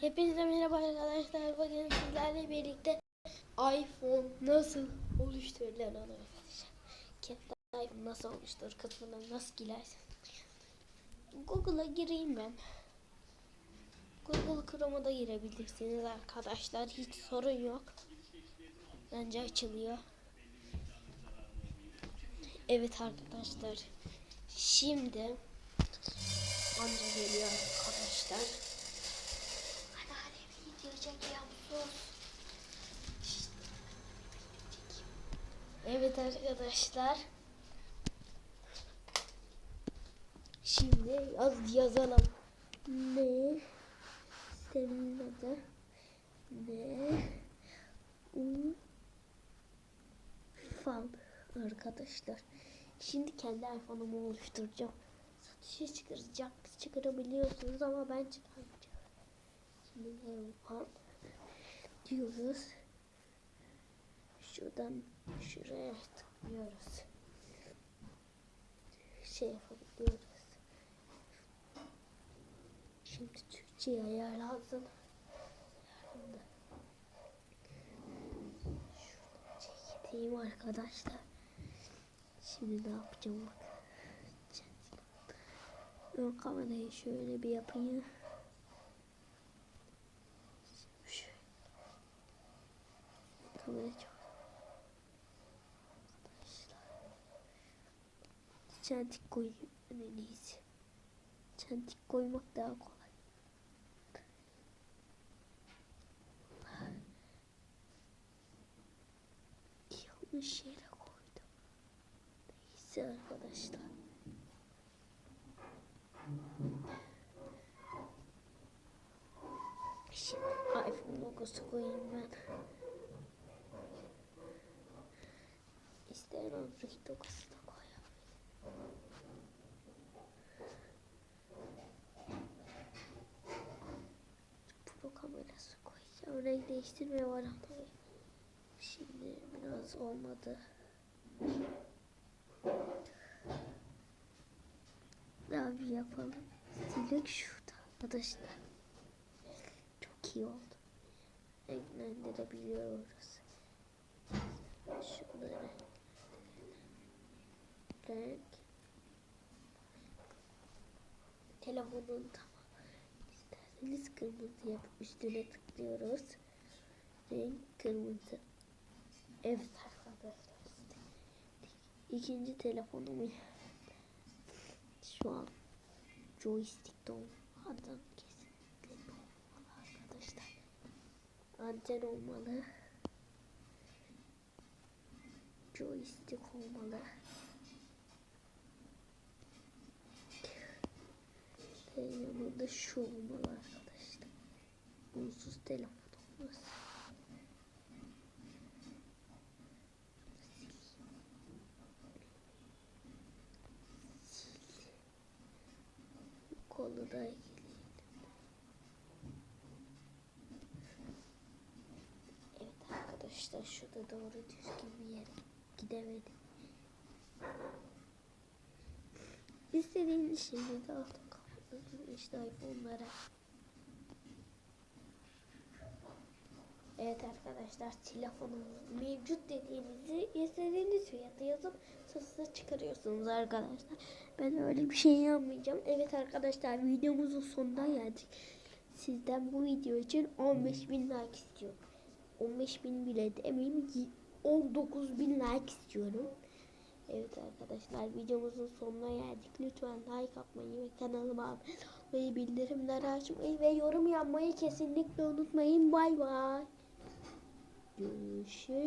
Hepinize merhaba arkadaşlar. Bugün sizlerle birlikte iPhone nasıl oluşturulur onu öğreteceğim. İPhone nasıl oluşturur kısmına nasıl girersin. Google'a gireyim ben. Google Chrome'a da girebilirsiniz arkadaşlar. Hiç sorun yok. Bence açılıyor. Evet arkadaşlar. Şimdi amca geliyor arkadaşlar. Evet arkadaşlar. Şimdi yaz yazalım. Ne? Senin adı ne? Fan arkadaşlar. Şimdi kendi iPhone'umu oluşturacağım. Satışa çıkaracak. Çıkarabiliyorsunuz ama ben çıkarmayacağım. Şimdi ne fan diyoruz. Şuradan şuraya tıklıyoruz. Şey yapabiliyoruz. Şimdi Türkçe ayarlansın. Ayarlandı. Şuradan çekeyim arkadaşlar. Şimdi ne yapacağım bak. Ön kamerayı şöyle bir yapayım. Şöyle. Kamera çok. Çentik koyayım en iyisi. Çentik koymak daha kolay. Yanlış yere koydum. Neyse arkadaşlar. Şimdi iPhone logosu koyayım ben. İsteyen Android logosu koyacağım. Renk değiştirme var ama. Şimdi biraz olmadı. Daha bir yapalım. Silik şurada arkadaşlar. Çok iyi oldu. Renklendirebiliyoruz. Şunları. Renk. Telefonun tamam. İsterseniz kırmızı yapıp üstüne tıklıyoruz. Renk kırmızı. Evet arkadaşlar. İkinci telefonumu şu an joystick'te olmadan kesinlikle olmalı arkadaşlar. Anten olmalı. Joystick olmalı. Yanında şu olmalı arkadaşlar. Bunsuz telefon olmaz. Kolu da. Evet arkadaşlar şurada doğru düzgün bir yere gidemedim. İstediğiniz şeyi dağıtın kafanızın işte iPhone'lara. Evet arkadaşlar telefonumuz mevcut istediğiniz fiyata yazıp satışa çıkarıyorsunuz arkadaşlar. Ben öyle bir şey yapmayacağım. Evet arkadaşlar videomuzun sonuna geldik. Sizden bu video için 15 bin like istiyorum. 15 bin bile demeyeyim 19 bin like istiyorum. Evet arkadaşlar videomuzun sonuna geldik. Lütfen like atmayı ve kanalıma abone olmayı, bildirimleri açmayı ve yorum yapmayı kesinlikle unutmayın. Bay bay. Görüşürüz.